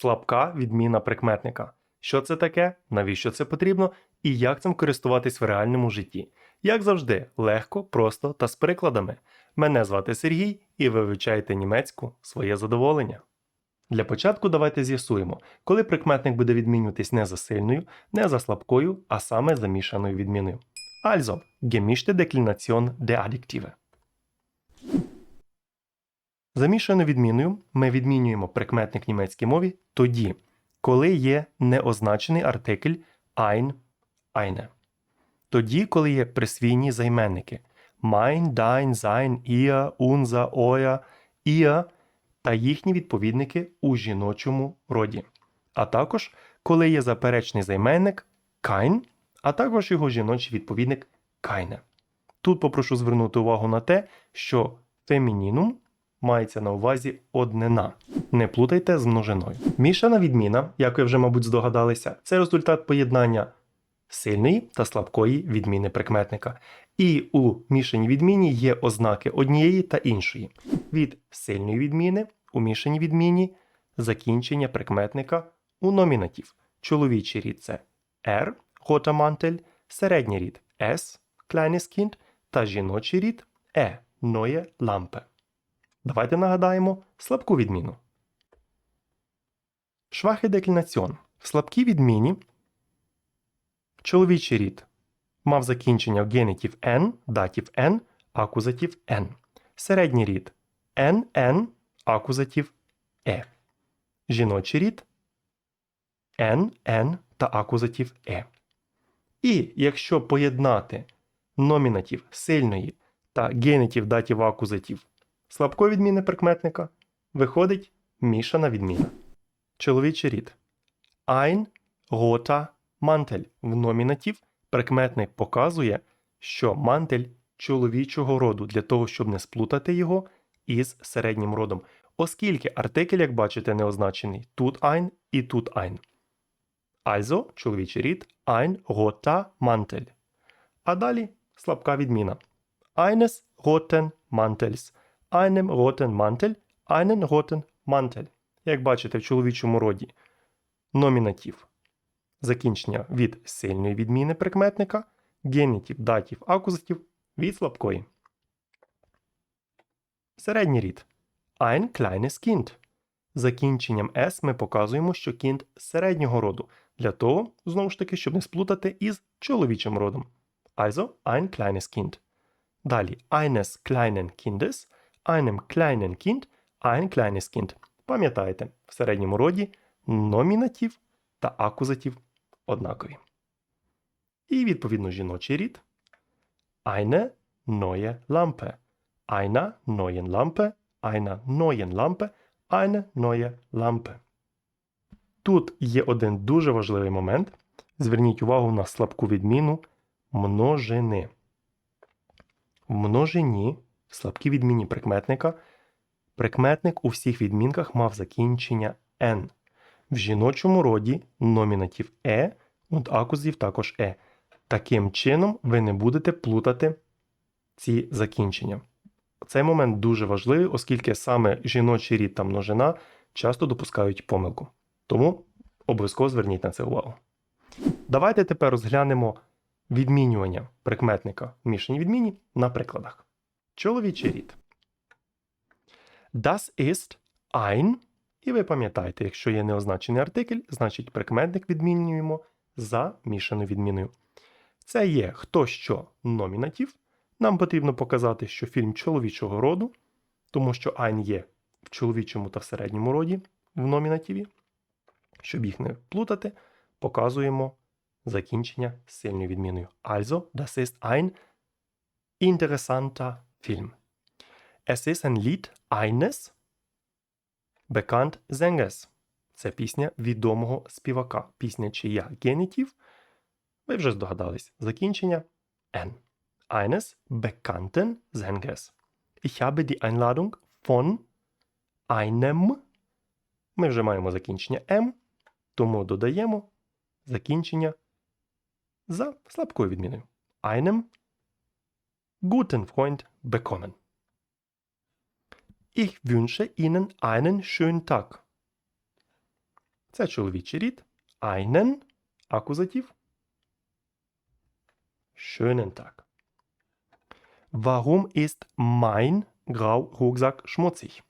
слабка відміна прикметника. Що це таке, навіщо це потрібно і як цим користуватись в реальному житті. Як завжди, легко, просто та з прикладами. Мене звати Сергій, і ви вивчаєте німецьку своє задоволення. Для початку давайте з'ясуємо, коли прикметник буде відмінюватись не за сильною, не за слабкою, а саме за мішаною відміною. Also, gemischte Deklination der Adjektive. Замішаною відміною ми відмінюємо прикметник німецькій мові тоді, коли є неозначений артикль ein, eine. Тоді, коли є присвійні займенники mein, dein, sein, ihr, unser, euer, ihr та їхні відповідники у жіночому роді. А також, коли є заперечний займенник kein, а також його жіночий відповідник keine. Тут попрошу звернути увагу на те, що фемінінум мається на увазі однина. Не плутайте з множиною. Мішана відміна, як ви вже, мабуть, здогадалися, це результат поєднання сильної та слабкої відміни прикметника. І у мішаній відміні є ознаки однієї та іншої. Від сильної відміни у мішаній відміні закінчення прикметника у номінатив. Чоловічий рід це R, готамантель, середній рід kleines Kind та жіночий рід E, neue Lampe. Давайте нагадаємо слабку відміну. Швахи деклінаціон. В слабкій відміні чоловічий рід мав закінчення в генітів N, датів N, акузатів N. Середній рід N, N, акузатів E. Жіночий рід N та акузатів E. І якщо поєднати номінатив сильної та генітів датів акузатів слабкої відміни прикметника, виходить мішана відміна. Чоловічий рід. Ein, гота, мантель. В номінатив прикметник показує, що мантель чоловічого роду для того, щоб не сплутати його із середнім родом. Оскільки артикль, як бачите, не означений тут ein і тут ein. Also, чоловічий рід, ein roter Mantel. А далі слабка відміна. Eines roten Mantels, einem roten Mantel, einen roten Mantel. Як бачите, в чоловічому роді номінатив. Закінчення від сильної відміни прикметника, генітів, датів, акузатів від слабкої. Середній рід. Ein kleines Kind. Закінченням S ми показуємо, що кінт середнього роду. Для того, знову ж таки, щоб не сплутати із чоловічим родом. Also ein kleines Kind. Далі eines kleinen Kindes, einem kleinen Kind, ein kleines Kind. Пам'ятаєте, в середньому роді номінатив та акузатив однакові. І відповідно жіночий рід eine neue Lampe. Einer neuen Lampe, einer neuen Lampe, eine neue Lampe. Тут є один дуже важливий момент. Зверніть увагу на слабку відміну множини. В множині, в слабкій відміні прикметника, прикметник у всіх відмінках мав закінчення n. В жіночому роді номінатив е, und акузів також е. Таким чином ви не будете плутати ці закінчення. Цей момент дуже важливий, оскільки саме жіночий рід та множина часто допускають помилку. Тому обов'язково зверніть на це увагу. Давайте тепер розглянемо відмінювання прикметника в мішаній відміні на прикладах. Чоловічий рід. Das ist ein. І ви пам'ятаєте, якщо є неозначений артикль, значить прикметник відмінюємо за мішаною відміною. Це є хто що номінатив. Нам потрібно показати, що фільм чоловічого роду, тому що ein є в чоловічому та в середньому роді в номінативі. Щоб їх не плутати, показуємо закінчення сильною відміною. Also, das ist ein interessanter Film. Es ist ein Lied eines bekannt Sängers. Це пісня відомого співака. Пісня чия генітів. Ви вже здогадались. Закінчення N. Eines bekannten Sängers. Ich habe die Einladung von einem. Ми вже маємо закінчення M, тому додаємо закінчення за слабкою відміною. Einem guten Freund bekommen. Ich wünsche Ihnen einen schönen Tag. Це чоловічий. Einen акузатив. Schönen Tag. Warum ist mein Grau-Rucksack schmutzig?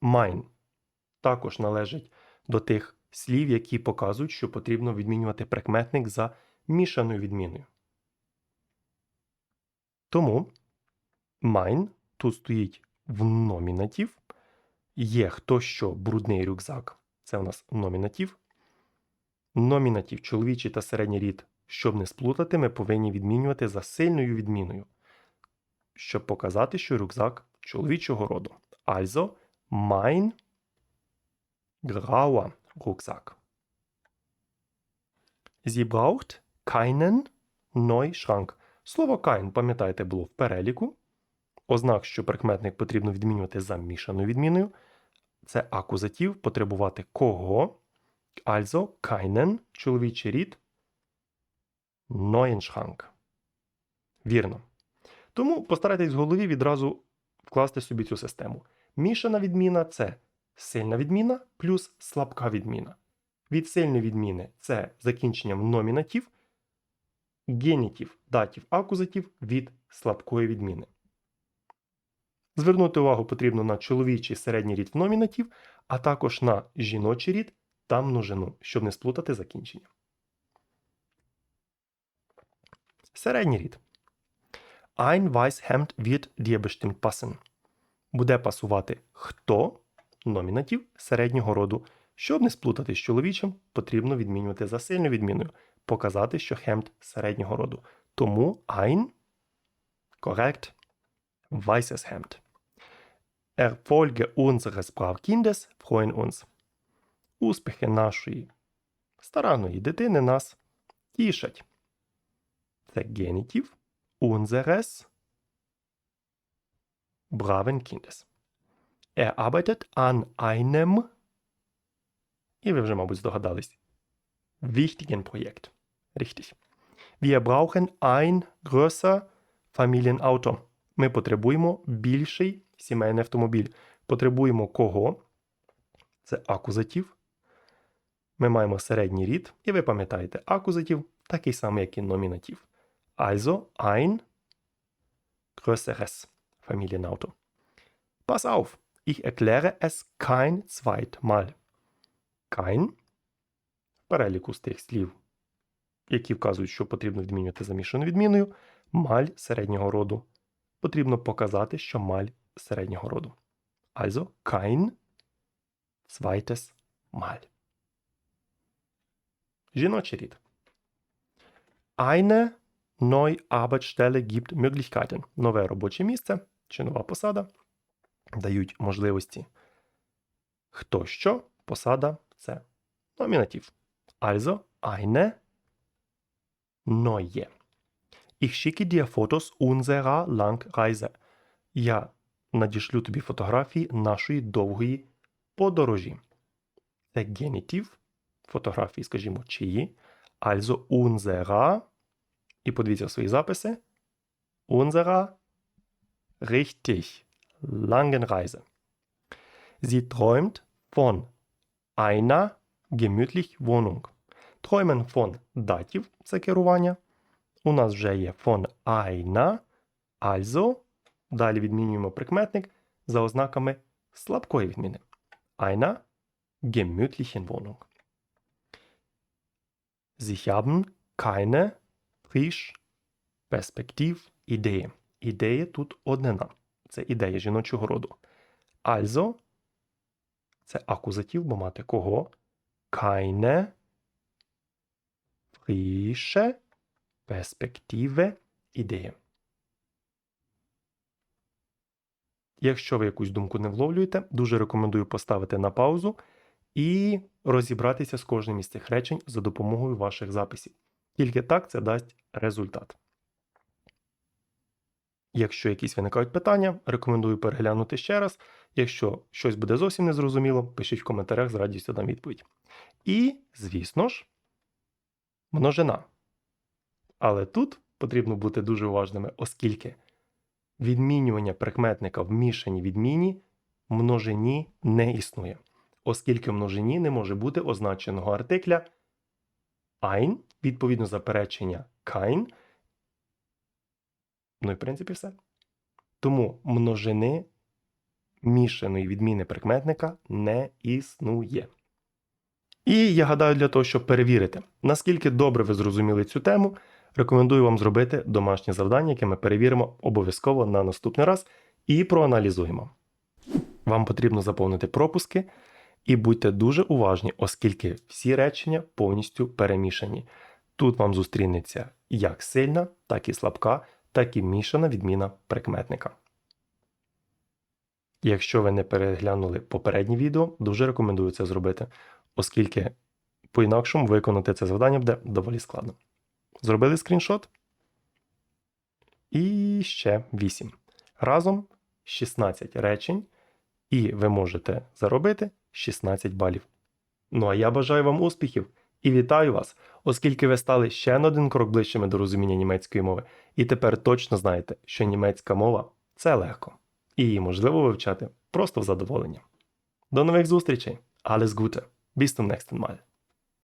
Mein також належить до тих слів, які показують, що потрібно відмінювати прикметник за мішаною відміною. Тому mein тут стоїть в номінатив. Є хто що брудний рюкзак. Це у нас номінатив. Номінатив чоловічий та середній рід, щоб не сплутати, ми повинні відмінювати за сильною відміною, щоб показати, що рюкзак чоловічого роду. Also, mein grauer Rucksack. Sie braucht keinen Neuschrank. Слово kein, пам'ятаєте, було в переліку. Ознак, що прикметник потрібно відмінювати за мішаною відміною. Це акузатив потребувати кого. Also keinen чоловічий рід. Schrank. Вірно. Тому постарайтесь в голові відразу вкласти собі цю систему. Мішана відміна це сильна відміна плюс слабка відміна. Від сильної відміни це закінченням номінатив, генітів, датів, акузатів від слабкої відміни. Звернути увагу потрібно на чоловічий середній рід в номінатив, а також на жіночий рід та множину, щоб не сплутати закінчення. Середній рід. Ein Weißhemd wird dir bestimmt passen. Буде пасувати хто номінатив середнього роду. Щоб не сплутати з чоловічим, потрібно відмінювати за сильною відміною, показати, що хемд середнього роду. Тому ein korrekt weißes Hemd. Erfolge unseres Brauchkindes freuen uns. Успіхи нашої старанної дитини нас тішать. Це генітив unseres braven Kindes. Er arbeitet an einem, і ви вже, мабуть, здогадались, wichtigen Projekt. Richtig. Wir brauchen ein größer Familienauto. Ми потребуємо більший сімейний автомобіль. Потребуємо кого? Це акузатив. Ми маємо середній рід, і ви пам'ятаєте, акузатив такий самий, як і номінатив. Also ein größeres Familienauto. Pass auf, ich erkläre es kein zweimal. Kein в переліку з тих слів, які вказують, що потрібно відмінювати замішану відміною, маль середнього роду. Потрібно показати, що маль середнього роду. Also kein zweites Mal. Жіночий рід. Eine neue Arbeitsstelle gibt Möglichkeiten. Нове робоче місце чи нова посада дають можливості. Хто що, посада це номінатив. Also eine neue. Ich schicke dir Fotos unserer Langreise. Я надішлю тобі фотографії нашої довгої подорожі. Це генітив. Фотографії, скажімо, чиї. Also unserer. І подивіться свої записи. Unserer richtig langen Reise. Sie träumt von einer gemütlich Wohnung. Träumen von датів це керування. У нас вже є von einer. Also. Далі відмінюємо прикметник за ознаками слабкої відміни. Einer gemütlichen Wohnung. Sie haben keine frisch Perspektiv ідеї. Ідея тут однина. Це ідея жіночого роду. Also це акузатив, бо мати кого? Keine frische Perspektive ідеї. Якщо ви якусь думку не вловлюєте, дуже рекомендую поставити на паузу і розібратися з кожним із цих речень за допомогою ваших записів. Тільки так це дасть результат. Якщо якісь виникають питання, рекомендую переглянути ще раз. Якщо щось буде зовсім незрозуміло, пишіть в коментарях з радістю дам відповідь. І, звісно ж, множина. Але тут потрібно бути дуже уважними, оскільки відмінювання прикметника в мішаній відміні множині не існує. оскільки в множині не може бути означеного артикля ein, відповідно заперечення kein. Ну і в принципі все. Тому множини мішаної відміни прикметника не існує. І я гадаю, для того, щоб перевірити, наскільки добре ви зрозуміли цю тему, рекомендую вам зробити домашнє завдання, яке ми перевіримо обов'язково на наступний раз і проаналізуємо. Вам потрібно заповнити пропуски і будьте дуже уважні, оскільки всі речення повністю перемішані. Тут вам зустрінеться як сильна, так і слабка, так і мішана відміна прикметника. Якщо ви не переглянули попереднє відео, дуже рекомендую це зробити, оскільки по-інакшому виконати це завдання буде доволі складно. Зробили скріншот? І ще 8. Разом 16 речень, і ви можете заробити 16 балів. Ну а я бажаю вам успіхів і вітаю вас, оскільки ви стали ще на один крок ближчими до розуміння німецької мови, і тепер точно знаєте, що німецька мова це легко, і її можливо вивчати просто в задоволення. До нових зустрічей! Alles Gute! Bis zum nächsten Mal!